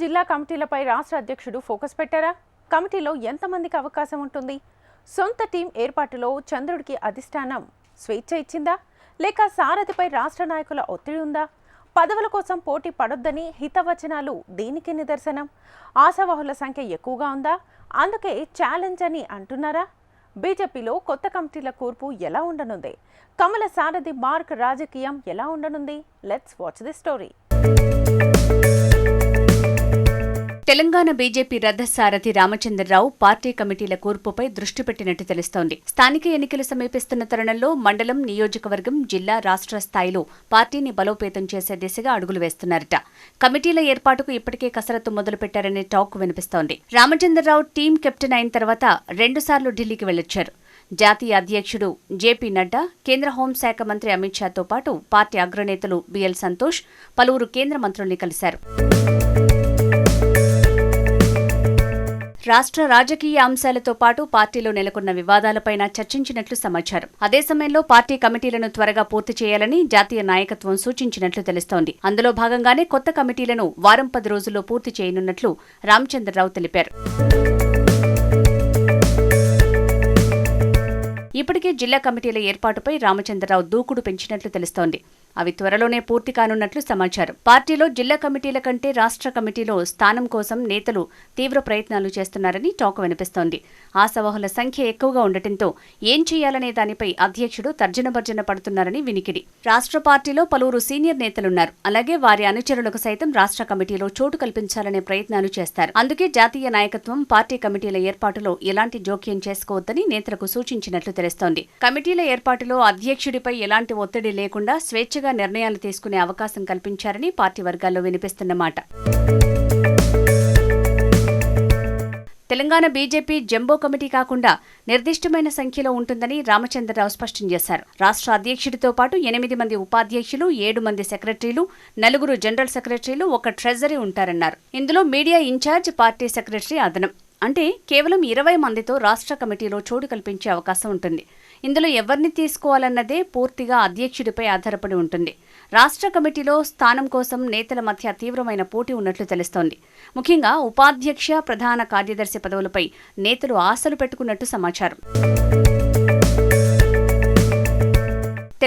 జిల్లా కమిటీలపై రాష్ట్ర అధ్యక్షుడు ఫోకస్ పెట్టారా? కమిటీలో ఎంతమందికి అవకాశం ఉంటుంది? సొంత టీం ఏర్పాటులో చంద్రుడికి అధిష్టానం స్వేచ్ఛ ఇచ్చిందా? లేక సారథిపై రాష్ట్ర నాయకుల ఒత్తిడి ఉందా? పదవుల కోసం పోటీ పడొద్దని హితవచనాలు దీనికి నిదర్శనం? ఆశావాహుల సంఖ్య ఎక్కువగా ఉందా? అందుకే ఛాలెంజ్ అని అంటున్నారా? బీజేపీలో కొత్త కమిటీల కూర్పు ఎలా ఉండనుంది? కమల సారథి మార్క్ రాజకీయం ఎలా ఉండనుంది? Let's watch the story Telangana BJP రథసారథి రామచంద్రరావు పార్టీ కమిటీల కూర్పుపై దృష్టి పెట్టినట్టు తెలుస్తోంది. స్థానిక ఎన్నికలు సమీపిస్తున్న తరుణంలో మండలం నియోజకవర్గం జిల్లా రాష్ట్ర స్థాయిలో పార్టీని బలోపేతం చేసే దిశగా అడుగులు వేస్తున్నారట. కమిటీల ఏర్పాటుకు ఇప్పటికే కసరత్తు మొదలుపెట్టారనే టాక్ వినిపిస్తోంది. రామచంద్రరావు టీం కెప్టెన్ అయిన తర్వాత రెండుసార్లు ఢిల్లీకి వెళ్ళొచ్చారు జాతీయ అధ్యక్షుడు జేపీ నడ్డా కేంద్ర హోంశాఖ మంత్రి అమిత్ షాతో పాటు పార్టీ అగ్రనేతలు బిఎల్ సంతోష్ పలువురు కేంద్ర మంత్రుల్ని కలిశారు. రాష్ట్ర రాజకీయ అంశాలతో పాటు పార్టీలో నెలకొన్న వివాదాలపైన చర్చించినట్లు సమాచారం. అదే సమయంలో పార్టీ కమిటీలను త్వరగా పూర్తి చేయాలని జాతీయ నాయకత్వం సూచించినట్లు తెలుస్తోంది. అందులో భాగంగానే కొత్త కమిటీలను వారం పది రోజుల్లో పూర్తి చేయనున్నట్లు రామచంద్రరావు తెలిపారు. ఇప్పటికే జిల్లా కమిటీల ఏర్పాటుపై రామచంద్రరావు దూకుడు పెంచినట్లు తెలుస్తోంది. అవి త్వరలోనే పూర్తి కానున్నట్లు సమాచారం. పార్టీలో జిల్లా కమిటీల కంటే రాష్ట్ర కమిటీలో స్థానం కోసం నేతలు తీవ్ర ప్రయత్నాలు చేస్తున్నారని టాక్ వినిపిస్తోంది. ఆశావహుల సంఖ్య ఎక్కువగా ఉండటంతో ఏం చేయాలనే దానిపై అధ్యక్షుడు తర్జనభర్జన పడుతున్నారని వినికిడి. రాష్ట్ర పార్టీలో పలువురు సీనియర్ నేతలున్నారు. అలాగే వారి అనుచరులకు సైతం రాష్ట్ర కమిటీలో చోటు కల్పించాలనే ప్రయత్నాలు చేస్తారు. అందుకే జాతీయ నాయకత్వం పార్టీ కమిటీల ఏర్పాటులో ఎలాంటి జోక్యం చేసుకోవద్దని నేతలకు సూచించినట్లు తెలుస్తోంది. కమిటీల ఏర్పాటులో అధ్యక్షుడిపై ఎలాంటి ఒత్తిడి లేకుండా స్వేచ్ఛ స్వేచ్ఛగా నిర్ణయాలు తీసుకునే అవకాశం కల్పించారని పార్టీ వర్గాల్లో వినిపిస్తున్నమాట తెలంగాణ బీజేపీ జంబో కమిటీ కాకుండా నిర్దిష్టమైన సంఖ్యలో ఉంటుందని రామచంద్రరావు స్పష్టం చేశారు. రాష్ట్ర అధ్యక్షుడితో పాటు ఎనిమిది మంది ఉపాధ్యక్షులు ఏడు మంది సెక్రటరీలు నలుగురు జనరల్ సెక్రటరీలు ఒక ట్రెజరీ ఉంటారన్నారు. ఇందులో మీడియా ఇన్ఛార్జ్ పార్టీ సెక్రటరీ అదనం. అంటే కేవలం ఇరవై మందితో రాష్ట్ర కమిటీలో చోటు కల్పించే అవకాశం ఉంటుంది. ఇందులో ఎవరిని తీసుకోవాలన్నదే పూర్తిగా అధ్యక్షుడిపై ఆధారపడి ఉంటుంది. రాష్ట్ర కమిటీలో స్థానం కోసం నేతల మధ్య తీవ్రమైన పోటీ ఉన్నట్లు తెలుస్తోంది. ముఖ్యంగా ఉపాధ్యక్ష ప్రధాన కార్యదర్శి పదవులపై నేతలు ఆశలు పెట్టుకున్నట్టు సమాచారం.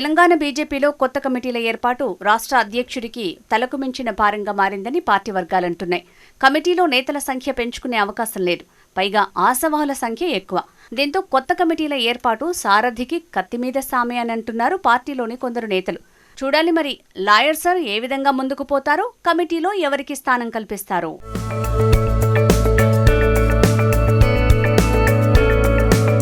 తెలంగాణ బీజేపీలో కొత్త కమిటీల ఏర్పాటు రాష్ట్ర అధ్యక్షుడికి తలకు మించిన భారంగా మారిందని పార్టీ వర్గాలంటున్నాయి. కమిటీలో నేతల సంఖ్య పెంచుకునే అవకాశం లేదు. పైగా ఆసవాహుల సంఖ్య ఎక్కువ. దీంతో కొత్త కమిటీల ఏర్పాటు సారథికి కత్తిమీద సామే అని అంటున్నారు పార్టీలోని కొందరు నేతలు. చూడాలి మరి లాయర్ సార్ ఏ విధంగా ముందుకు పోతారో కమిటీలో ఎవరికి స్థానం కల్పిస్తారో.